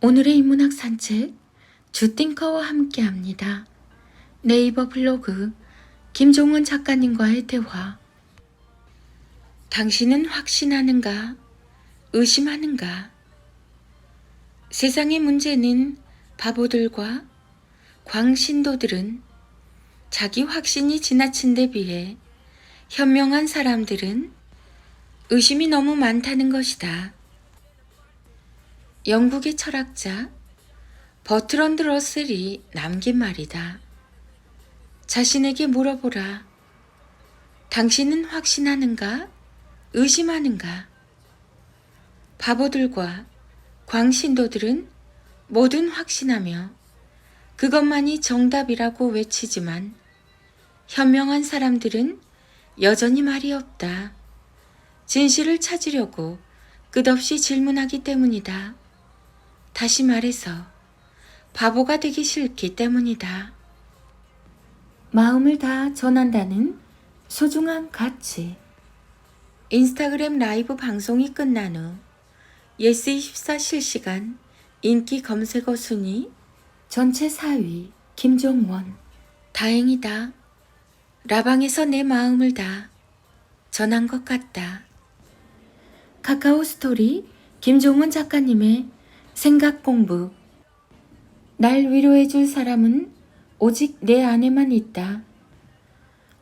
오늘의 인문학 산책 주띵커와 함께 합니다. 네이버 블로그 김종원 작가님과의 대화 당신은 확신하는가? 의심하는가? 세상의 문제는 바보들과 광신도들은 자기 확신이 지나친 데 비해 현명한 사람들은 의심이 너무 많다는 것이다. 영국의 철학자 버트런드 러셀이 남긴 말이다. 자신에게 물어보라. 당신은 확신하는가? 의심하는가? 바보들과 광신도들은 뭐든 확신하며 그것만이 정답이라고 외치지만 현명한 사람들은 여전히 말이 없다. 진실을 찾으려고 끝없이 질문하기 때문이다. 다시 말해서 바보가 되기 싫기 때문이다. 마음을 다 전한다는 소중한 가치. 인스타그램 라이브 방송이 끝난 후 예스24 실시간 인기 검색어 순위 전체 4위 김종원. 다행이다. 라방에서 내 마음을 다 전한 것 같다. 카카오 스토리 김종원 작가님의 생각 공부. 날 위로해줄 사람은 오직 내 안에만 있다.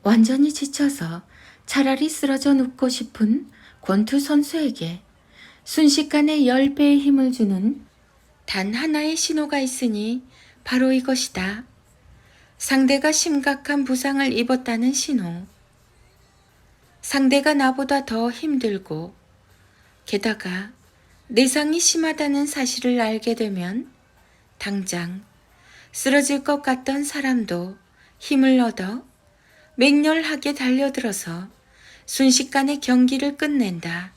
완전히 지쳐서 차라리 쓰러져 눕고 싶은 권투 선수에게 순식간에 10배의 힘을 주는 단 하나의 신호가 있으니 바로 이것이다. 상대가 심각한 부상을 입었다는 신호. 상대가 나보다 더 힘들고 게다가 내상이 심하다는 사실을 알게 되면 당장 쓰러질 것 같던 사람도 힘을 얻어 맹렬하게 달려들어서 순식간에 경기를 끝낸다.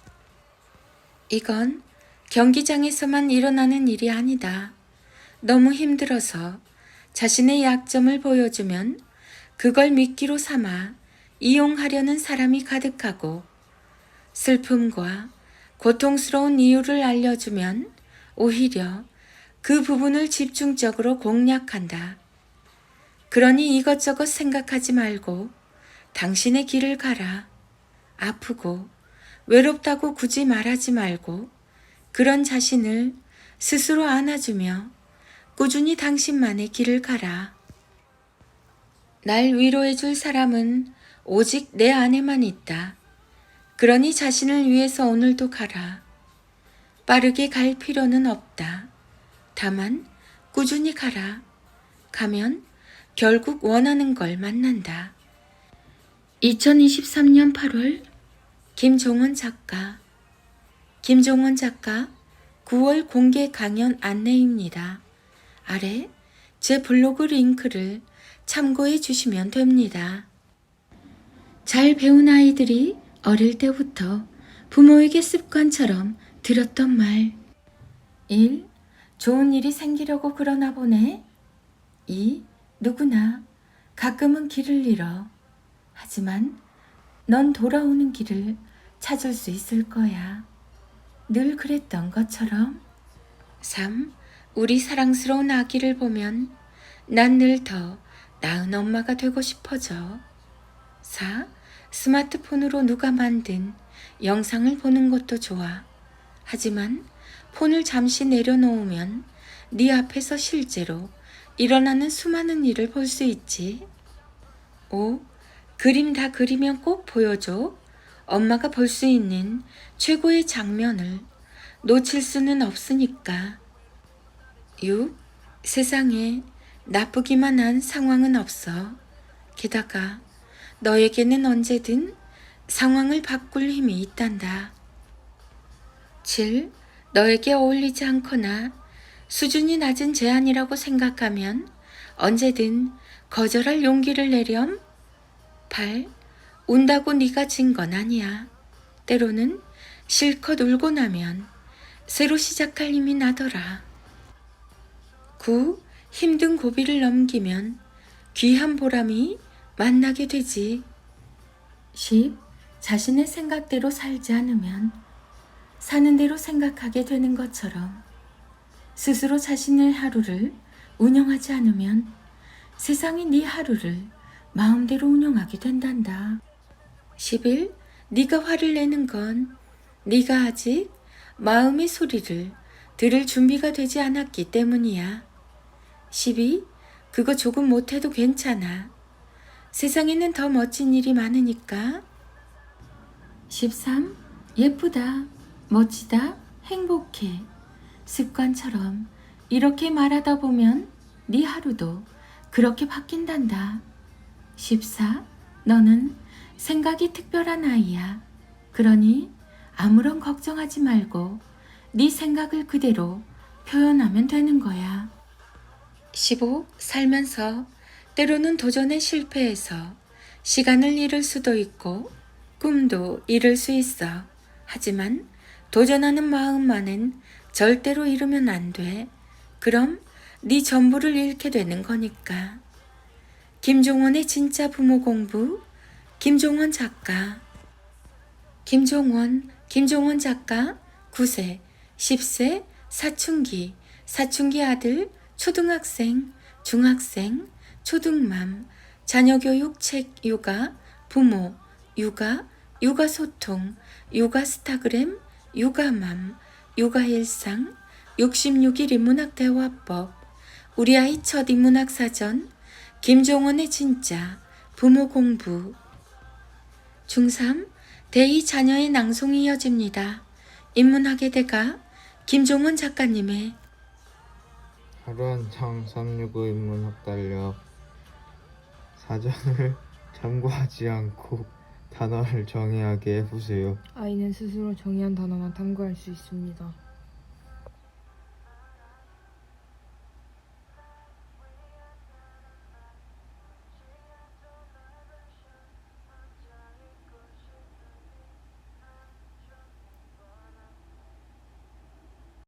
이건 경기장에서만 일어나는 일이 아니다. 너무 힘들어서 자신의 약점을 보여주면 그걸 미끼로 삼아 이용하려는 사람이 가득하고 슬픔과 고통스러운 이유를 알려주면 오히려 그 부분을 집중적으로 공략한다. 그러니 이것저것 생각하지 말고 당신의 길을 가라. 아프고 외롭다고 굳이 말하지 말고 그런 자신을 스스로 안아주며 꾸준히 당신만의 길을 가라. 날 위로해줄 사람은 오직 내 안에만 있다. 그러니 자신을 위해서 오늘도 가라. 빠르게 갈 필요는 없다. 다만 꾸준히 가라. 가면 결국 원하는 걸 만난다. 2023년 8월 김종원 작가 김종원 작가 9월 공개 강연 안내입니다. 아래 제 블로그 링크를 참고해 주시면 됩니다. 잘 배운 아이들이 어릴 때부터 부모에게 습관처럼 들었던 말. 1. 좋은 일이 생기려고 그러나 보네. 2. 누구나 가끔은 길을 잃어. 하지만 넌 돌아오는 길을 찾을 수 있을 거야. 늘 그랬던 것처럼. 3. 우리 사랑스러운 아기를 보면 난 늘 더 나은 엄마가 되고 싶어져. 4. 스마트폰으로 누가 만든 영상을 보는 것도 좋아. 하지만 폰을 잠시 내려놓으면 네 앞에서 실제로 일어나는 수많은 일을 볼 수 있지. 5. 그림 다 그리면 꼭 보여줘. 엄마가 볼 수 있는 최고의 장면을 놓칠 수는 없으니까. 6. 세상에 나쁘기만 한 상황은 없어. 게다가 너에게는 언제든 상황을 바꿀 힘이 있단다. 7. 너에게 어울리지 않거나 수준이 낮은 제안이라고 생각하면 언제든 거절할 용기를 내렴. 8. 운다고 네가 진 건 아니야. 때로는 실컷 울고 나면 새로 시작할 힘이 나더라. 9. 힘든 고비를 넘기면 귀한 보람이 만나게 되지. 10. 자신의 생각대로 살지 않으면 사는 대로 생각하게 되는 것처럼 스스로 자신의 하루를 운영하지 않으면 세상이 네 하루를 마음대로 운영하게 된단다. 10일 네가 화를 내는 건 네가 아직 마음의 소리를 들을 준비가 되지 않았기 때문이야. 12. 그거 조금 못해도 괜찮아. 세상에는 더 멋진 일이 많으니까. 13. 예쁘다, 멋지다, 행복해. 습관처럼 이렇게 말하다 보면 네 하루도 그렇게 바뀐단다. 14. 너는 생각이 특별한 아이야. 그러니 아무런 걱정하지 말고 네 생각을 그대로 표현하면 되는 거야. 15. 살면서 때로는 도전에 실패해서 시간을 잃을 수도 있고 꿈도 잃을 수 있어. 하지만 도전하는 마음만은 절대로 잃으면 안 돼. 그럼 네 전부를 잃게 되는 거니까. 김종원의 진짜 부모 공부 김종원 작가 김종원 김종원 작가 9세 10세 사춘기 사춘기 아들 초등학생 중학생 초등맘 자녀 교육 책 육아 부모 육아 육아 소통 육아 스타그램 육아맘 육아 일상 66일 인문학 대화법 우리 아이 첫 인문학 사전 김종원의 진짜 부모 공부 중3 대2 자녀의 낭송이 이어집니다. 인문학의 대가 김종원 작가님의 하루 한 창 365 인문학 달력 사전을 참고하지 않고 단어를 정의하게 해보세요. 아이는 스스로 정의한 단어만 탐구할 수 있습니다.